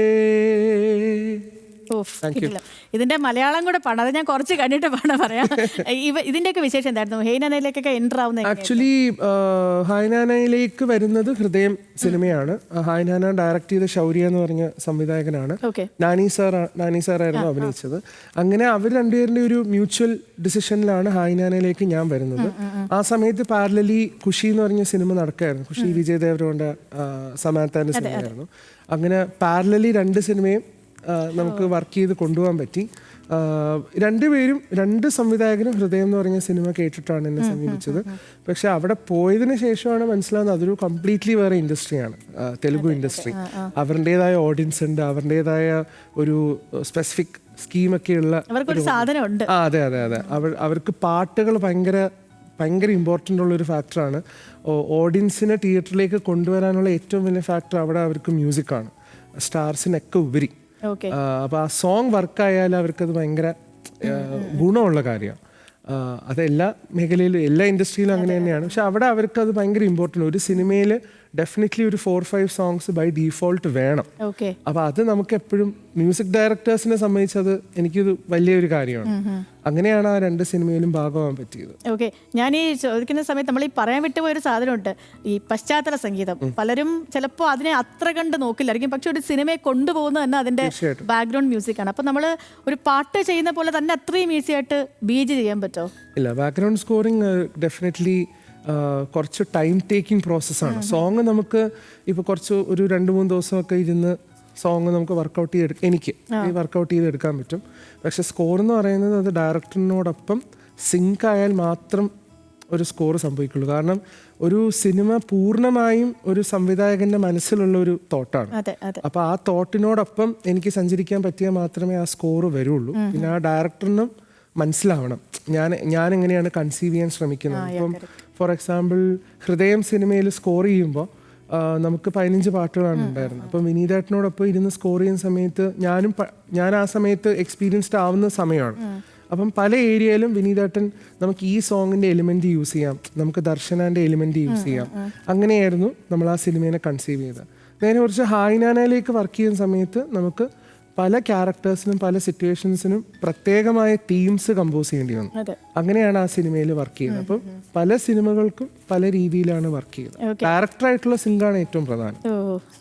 S1: ಥ್ಯಾಂಕ್ ಯು ഇതിന്റെ മലയാളം കൂടെ പാടാം. അത് ഞാൻ കുറച്ച് കണ്ടിട്ട് പാടാൻ പറയാം ഇതിന്റെ ഇതിന്റെയൊക്കെ വിശേഷം എന്തായിരുന്നു? ഹൈനാനയിലേക്കൊക്കെ എന്റർ ആവുന്ന
S2: ആക്ച്വലി ഹൈനാനയിലേക്ക് വരുന്നത് ഹൃദയം സിനിമയാണ്. ഹൈനാന ഡയറക്റ്റ് ചെയ്ത ശൗര്യ എന്ന് പറഞ്ഞ സംവിധായകനാണ്. നാനി സാർ നാനി സാറായിരുന്നു അഭിനയിച്ചത്. അങ്ങനെ അവർ രണ്ടുപേരുടെ ഒരു മ്യൂച്വൽ ഡിസിഷനിലാണ് ഹൈനാനയിലേക്ക് ഞാൻ വരുന്നത്. ആ സമയത്ത് പാരലലി ഖുഷി എന്ന് പറഞ്ഞ സിനിമ നടക്കായിരുന്നു ഖുഷി വിജയ് ദേവരോണ്ട സമാത്താന്റെ സിനിമയായിരുന്നു. അങ്ങനെ പാരലലി രണ്ട് സിനിമയും നമുക്ക് വർക്ക് ചെയ്ത് കൊണ്ടുപോകാൻ പറ്റി. രണ്ടുപേരും രണ്ട് സംവിധായകരും ഹൃദയം എന്ന് പറഞ്ഞ സിനിമ കേട്ടിട്ടാണ് എന്നെ സമീപിച്ചത്. പക്ഷെ അവിടെ പോയതിന് ശേഷമാണ് മനസ്സിലാവുന്നത് അതൊരു കംപ്ലീറ്റ്ലി വേറെ ഇൻഡസ്ട്രിയാണ് തെലുഗു ഇൻഡസ്ട്രി അവരുടേതായ ഓഡിയൻസ് ഉണ്ട് അവരുടേതായ ഒരു സ്പെസിഫിക് സ്കീമൊക്കെയുള്ള ആ അതെ അതെ അതെ. അവർ അവർക്ക് പാട്ടുകൾ ഭയങ്കര ഭയങ്കര ഇമ്പോർട്ടന്റ് ഉള്ള ഒരു ഫാക്ടറാണ് ഓഡിയൻസിനെ തിയേറ്ററിലേക്ക് കൊണ്ടുവരാനുള്ള ഏറ്റവും വലിയ ഫാക്ടർ അവിടെ അവർക്ക് മ്യൂസിക്കാണ് സ്റ്റാർസിനൊക്കെ ഉപരി. അപ്പോൾ ആ സോങ് വർക്കായാൽ അവർക്കത് ഭയങ്കര ഗുണമുള്ള കാര്യമാണ് അതെല്ലാ മേഖലയിലും എല്ലാ ഇൻഡസ്ട്രിയിലും അങ്ങനെ തന്നെയാണ്. പക്ഷെ അവിടെ അവർക്ക് അത് ഭയങ്കര ഇമ്പോർട്ടന്റ് ഒരു സിനിമയിൽ ഡെഫിനറ്റ്ലി ഒരു four five songs by default വേണം.
S1: ഓക്കെ
S2: അപ്പൊ അത് നമുക്ക് എപ്പോഴും മ്യൂസിക് ഡയറക്ടേഴ്സിനെ സംബന്ധിച്ചത് എനിക്കിത് വലിയൊരു കാര്യമാണ്. അങ്ങനെയാണ് ആ രണ്ട് സിനിമയിലും ഭാഗമാകാൻ പറ്റിയത്.
S1: ഓക്കെ ഞാൻ ഈ ചോദിക്കുന്ന സമയത്ത് നമ്മൾ ഈ പറയാൻ വിട്ടുപോയ ഒരു സാധനമുണ്ട്. ഈ പശ്ചാത്തല സംഗീതം. പലരും ചിലപ്പോൾ അതിനെ അത്ര കണ്ട് നോക്കില്ലായിരിക്കും. പക്ഷെ ഒരു സിനിമയെ കൊണ്ടുപോകുന്നത് തന്നെ അതിന്റെ ബാക്ക്ഗ്രൗണ്ട് മ്യൂസിക് ആണ്. അപ്പൊ നമ്മൾ ഒരു പാട്ട് ചെയ്യുന്ന പോലെ തന്നെ അത്രയും ഈസി ആയിട്ട് ബീജ് ചെയ്യാൻ പറ്റുമോ
S2: ഇല്ല ബാക്ക്ഗ്രൗണ്ട് സ്കോറിംഗ് ഡെഫിനറ്റ്ലി കുറച്ച് ടൈം ടേക്കിംഗ് പ്രോസസ്സാണ് സോങ് നമുക്ക് ഇപ്പോൾ കുറച്ച് ഒരു രണ്ട് മൂന്ന് ദിവസമൊക്കെ ഇരുന്ന് സോങ് നമുക്ക് വർക്കൗട്ട് ചെയ്ത് എനിക്ക് ഈ വർക്കൗട്ട് ചെയ്തെടുക്കാൻ പറ്റും. പക്ഷെ സ്കോർ എന്ന് പറയുന്നത് അത് ഡയറക്ടറിനോടൊപ്പം സിങ്ക് ആയാൽ മാത്രം ഒരു സ്കോർ സംഭവിക്കുള്ളൂ. കാരണം ഒരു സിനിമ പൂർണമായും ഒരു സംവിധായകന്റെ മനസ്സിലുള്ള ഒരു തോട്ടാണ് അപ്പൊ ആ തോട്ടിനോടൊപ്പം എനിക്ക് സഞ്ചരിക്കാൻ പറ്റിയാൽ മാത്രമേ ആ സ്കോർ വരുള്ളൂ. പിന്നെ ആ ഡയറക്ടറിനും മനസ്സിലാവണം. ഞാൻ ഞാൻ എങ്ങനെയാണ് കൺസീവ് ചെയ്യാൻ ശ്രമിക്കുന്നത്? ഇപ്പം ഫോർ എക്സാമ്പിൾ ഹൃദയം സിനിമയിൽ സ്കോർ ചെയ്യുമ്പോൾ നമുക്ക് പതിനഞ്ച് പാട്ടുകളാണ് ഉണ്ടായിരുന്നത്. അപ്പം വിനീതേട്ടനോടൊപ്പം ഇരുന്ന് സ്കോർ ചെയ്യുന്ന സമയത്ത് ഞാനും ഞാൻ ആ സമയത്ത് എക്സ്പീരിയൻസ്ഡ് ആവുന്ന സമയമാണ്. അപ്പം പല ഏരിയയിലും വിനീതേട്ടൻ നമുക്ക് ഈ സോങ്ങിന്റെ എലിമെന്റ് യൂസ് ചെയ്യാം. നമുക്ക് ദർശനാന്റെ എലിമെന്റ് യൂസ് ചെയ്യാം. അങ്ങനെയായിരുന്നു നമ്മൾ ആ സിനിമേനെ കൺസീവ് ചെയ്തത്. നേരെ കുറച്ച് ഹായ്നാനയിലേക്ക് വർക്ക് ചെയ്യുന്ന സമയത്ത് നമുക്ക് പല ക്യാരക്ടേഴ്സിനും പല സിറ്റുവേഷൻസിനും പ്രത്യേകമായ തീംസ് കമ്പോസ് ചെയ്യേണ്ടി വന്നു. അങ്ങനെയാണ് ആ സിനിമയിൽ വർക്ക് ചെയ്യുന്നത്. അപ്പം പല സിനിമകൾക്കും പല രീതിയിലാണ് വർക്ക് ചെയ്യുന്നത്.
S1: Okay.
S2: ഡയറക്ടറായിട്ടുള്ള സിങ്കാണ് ഏറ്റവും പ്രധാനം.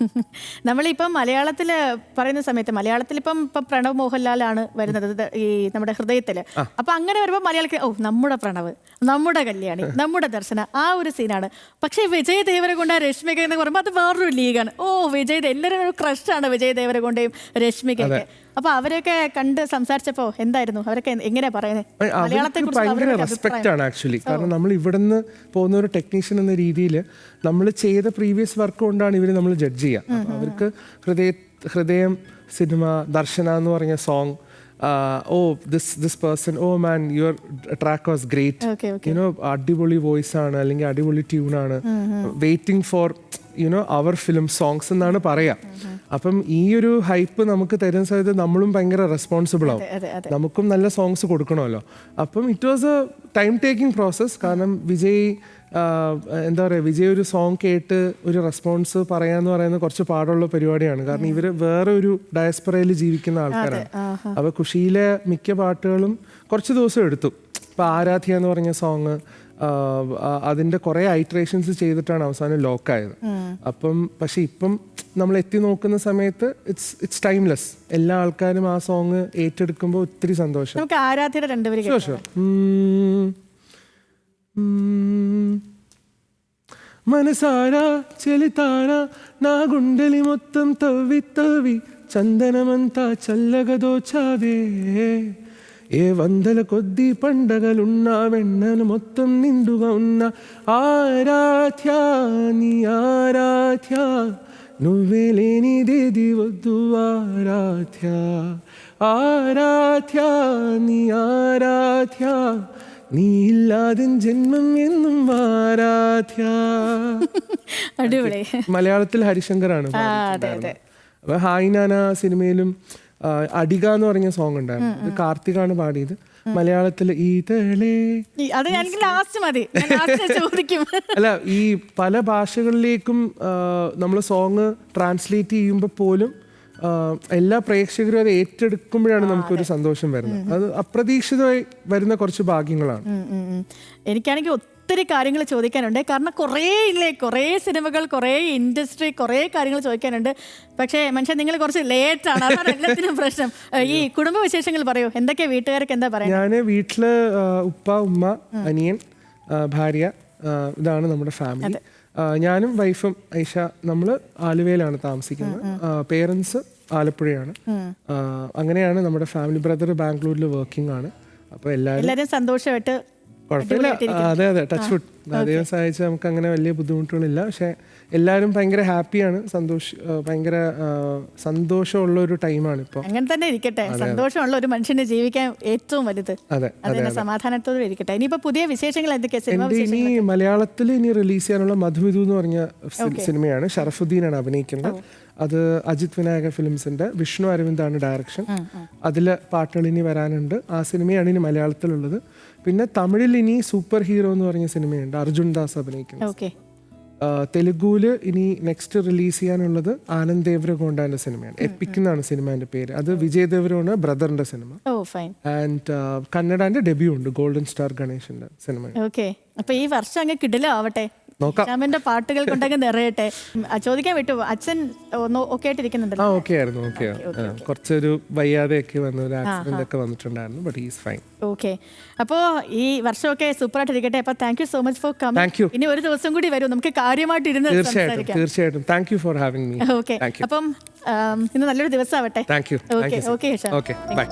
S2: (laughs)
S1: നമ്മളിപ്പം മലയാളത്തിൽ പറയുന്ന സമയത്ത് മലയാളത്തിൽ ഇപ്പം പ്രണവ് മോഹൻലാലാണ് വരുന്നത്. ഇത് ഈ നമ്മുടെ ഹൃദയത്തിൽ. അപ്പൊ അങ്ങനെ വരുമ്പോൾ മലയാളത്തിൽ ഓ നമ്മുടെ പ്രണവ് നമ്മുടെ കല്യാണി (laughs) നമ്മുടെ ദർശന ആ ഒരു സീനാണ്. പക്ഷേ വിജയ് ദേവരകൊണ്ട രശ്മിക എന്ന് പറയുമ്പോൾ അത് വേറൊരു ലീഗാണ്. ഓ വിജയ് എല്ലാവരും ക്രഷാണ് വിജയ് ദേവരകൊണ്ടയും രശ്മികയൊക്കെ അപ്പൊ അവരൊക്കെ കണ്ട് സംസാരിച്ചപ്പോ എന്തായിരുന്നു? അവരൊക്കെ എങ്ങനെ പറയുന്നത് മലയാളത്തെ
S2: ഭയങ്കര റെസ്പെക്റ്റ് ആണ് ആക്ച്വലി കാരണം നമ്മൾ ഇവിടുന്ന് പോകുന്ന ഒരു ടെക്നീഷ്യൻ എന്ന രീതിയിൽ നമ്മൾ ചെയ്ത പ്രീവിയസ് വർക്ക് കൊണ്ടാണ് ഇവർ നമ്മൾ ജഡ്ജ് ചെയ്യുക. അവർക്ക് ഹൃദയ ഹൃദയം സിനിമ ദർശന എന്ന് പറഞ്ഞ song oh this this person oh man your track was great you know അടിപൊളി വോയിസ് ആണ് അല്ലെങ്കിൽ അടിപൊളി ആണ്. Waiting for you know our film songs എന്നാണ് പറയാ. അപ്പം ഈ ഒരു ഹൈപ്പ് നമുക്ക് തരുന്ന സമയത്ത് നമ്മളും ഭയങ്കര റെസ്പോൺസിബിൾ ആവും. നമുക്കും നല്ല സോങ്സ് കൊടുക്കണമല്ലോ. അപ്പം it was a time taking process കാരണം വിജയ് എന്താ പറയുക വിജയ് ഒരു സോങ് കേട്ട് ഒരു റെസ്പോൺസ് പറയാന്ന് പറയുന്നത് കുറച്ച് പാടുള്ള പരിപാടിയാണ്. കാരണം ഇവർ വേറെ ഒരു ഡയസ്പറയിൽ ജീവിക്കുന്ന ആൾക്കാരാണ്. അപ്പോൾ ഖുഷിയിലെ മിക്ക പാട്ടുകളും കുറച്ച് ദിവസം എടുത്തു. ഇപ്പം ആരാധ്യ എന്ന് പറഞ്ഞ സോങ് അതിൻ്റെ കുറേ ഐട്രേഷൻസ് ചെയ്തിട്ടാണ് അവസാനം ലോക്കായത് അപ്പം പക്ഷെ ഇപ്പം നമ്മൾ എത്തി നോക്കുന്ന സമയത്ത് ഇറ്റ്സ് ഇറ്റ്സ് ടൈംലെസ് എല്ലാ ആൾക്കാരും ആ സോങ് ഏറ്റെടുക്കുമ്പോൾ ഒത്തിരി സന്തോഷം
S1: നമുക്ക് ആരാധ്യയുടെ രണ്ടുപേരും
S2: ഷുവർ ഷുവർ మనసారా చెలితారా నా గుండెలి మొత్తం తవ్వి తవ్వి చందనమంతా చల్లగా దోచావే ఏ వందల కొద్ది పండగలున్నా వెన్నను మొత్తం నిండుగా ఉన్న ఆరాధ్య నీ ఆరాధ్య నువ్వే లేనిదేది వద్దు ఆరాధ్య ആരാധ്യ നീ ആരാധ്യ നീ ഇല്ലാതെ ജന്മം എന്നും ആരാധ്യ
S1: അടിപൊളി
S2: മലയാളത്തിൽ ഹരിശങ്കറാണ് പാടിയിട്ടുണ്ടായിരുന്നത്. അപ്പൊ ഹായ് നാന സിനിമയിലും ആ, അടിക എന്ന് പറഞ്ഞ സോങ് ഉണ്ടായിരുന്നു. കാർത്തികാണ് പാടിയത്. മലയാളത്തിൽ
S1: ഈ- അത് എനിക്ക് ലാസ്റ്റ് മതി. ഞാൻ ലാസ്റ്റ് ചോദിക്കും. (laughs)
S2: അല്ല ഈ പല ഭാഷകളിലേക്കും നമ്മൾ സോങ് ട്രാൻസ്ലേറ്റ് ചെയ്യുമ്പോൾ പോലും എല്ലാ പ്രേക്ഷകരും അത് ഏറ്റെടുക്കുമ്പോഴാണ് നമുക്കൊരു സന്തോഷം വരുന്നത്. അത് അപ്രതീക്ഷിതമായി വരുന്ന കുറച്ച് ഭാഗ്യങ്ങളാണ്.
S1: എനിക്കാണെങ്കിൽ ഒത്തിരി കാര്യങ്ങൾ ചോദിക്കാനുണ്ട്. കാരണം കുറേ ഇല്ലേ? കുറേ സിനിമകൾ കുറേ ഇൻഡസ്ട്രി കുറേ കാര്യങ്ങൾ ചോദിക്കാനുണ്ട്. പക്ഷേ മനുഷ്യൻ നിങ്ങൾ കുറച്ച് ലേറ്റ് ആണ്. അതാണ് എല്ലാത്തിനും പ്രശ്നം. ഈ കുടുംബ വിശേഷങ്ങൾ പറയൂ. എന്തൊക്കെയാ വീട്ടുകാർക്ക് എന്താ പറയാ
S2: ഞാൻ വീട്ടിൽ ഉപ്പ ഉമ്മ അനിയൻ ഭാര്യ ഇതാണ് നമ്മുടെ ഫാമിലി ഞാനും വൈഫും ഐഷ നമ്മൾ ആലുവയിലാണ് താമസിക്കുന്നത്. പേരൻസ് ആലപ്പുഴയാണ്. അങ്ങനെയാണ് നമ്മുടെ ഫാമിലി ബ്രദർ ബാംഗ്ലൂരിൽ വർക്കിംഗ് ആണ്. അപ്പോൾ എല്ലാവരും
S1: സന്തോഷമായിട്ട്
S2: കുഴപ്പമില്ല. അതെ അതെ. ടച്ച് ഫുഡ് ദൈവം സഹായിച്ച് നമുക്ക് അങ്ങനെ വലിയ ബുദ്ധിമുട്ടുകളില്ല. പക്ഷെ എല്ലാവരും ഭയങ്കര ഹാപ്പിയാണ്. സന്തോഷ ഭയങ്കര സന്തോഷമുള്ള ഒരു ടൈമാണ് ഇപ്പോൾ
S1: അങ്ങനെ തന്നെ ഇരിക്കട്ടെ സന്തോഷമുള്ള ഒരു മനുഷ്യനെ ജീവിക്കാൻ ഏറ്റവും വലുത്.
S2: അതെ
S1: അതെ സമാധാനത്തോടെ ഇരിക്കട്ടെ. ഇനിയിപ്പോ പുതിയ വിശേഷങ്ങൾ
S2: എന്തൊക്കെയാണ് ഇനി മലയാളത്തിൽ ഇനി റിലീസ് ചെയ്യാനുള്ള മധുവിധു എന്ന് പറഞ്ഞ സിനിമയാണ്. ഷറഫുദ്ദീനാണ് അഭിനയിക്കുന്നത്. അത് അജിത് വിനായക ഫിലിംസിന്റെ വിഷ്ണു അരവിന്ദാണ് ഡയറക്ഷൻ. അതിലെ പാട്ടുകൾ ഇനി വരാനുണ്ട്. ആ സിനിമയാണ് ഇനി മലയാളത്തിലുള്ളത്. പിന്നെ തമിഴിൽ ഇനി സൂപ്പർ ഹീറോ എന്ന് പറഞ്ഞ സിനിമയുണ്ട്. അർജുൻ ദാസ് അഭിനയിക്കുന്നത്
S1: ഓക്കെ.
S2: ഇനി നെക്സ്റ്റ് റിലീസ് ചെയ്യാനുള്ളത് ആനന്ദ് ദേവരഗോണ്ടാന്റെ സിനിമയാണ്. എപ്പിക് എന്നാണ് സിനിമേന്റെ പേര്. അത് വിജയ് ദേവരോണ് ബ്രദറിന്റെ സിനിമ. ആൻഡ് കന്നഡാന്റെ ഡെബ്യൂ ഉണ്ട്. ഗോൾഡൻ സ്റ്റാർ ഗണേഷിന്റെ സിനിമ.
S1: ഓക്കെ. അപ്പൊ ഈ വർഷം അങ്ങ് കിടിലാവട്ടെ
S2: നോക്കാം.
S1: ശ്യാമിന്റെ പാട്ടുകൾ കൊണ്ടൊക്കെ നിറയട്ടെ. ആ, ചോദിക്കാൻ വിട്ടു അച്ഛൻ ഒന്ന് ഓക്കെ
S2: ആ
S1: ആയിട്ടിരിക്കുന്നുണ്ടല്ലോ
S2: ഓക്കെ ആയിരുന്നു ഓക്കെ കുറച്ചൊരു വയ്യാതെയൊക്കെ വന്നു ഒരു ആക്സിഡന്റ് ഒക്കെ വന്നിട്ടുണ്ടായിരുന്നു ബട്ട് ഈസ് ഫൈൻ
S1: ഓക്കെ അപ്പോ ഈ വർഷമൊക്കെ സൂപ്പർ ആയിട്ടിരിക്കട്ടെ. അപ്പൊ thank you so much for
S2: Thank
S1: coming
S2: you.
S1: ഇനി ഒരു ദിവസം കൂടി വരും. നമുക്ക് കാര്യമായിട്ട് ഇരുന്ന്
S2: തീർച്ചയായിട്ടും
S1: സംസാരിക്കാം.
S2: തീർച്ചയായിട്ടും. Thank you for having me
S1: okay
S2: thank you
S1: അപ്പം ആം, ഇന്ന് നല്ലൊരു ദിവസമാവട്ടെ.
S2: Thank you
S1: okay okay
S2: okay bye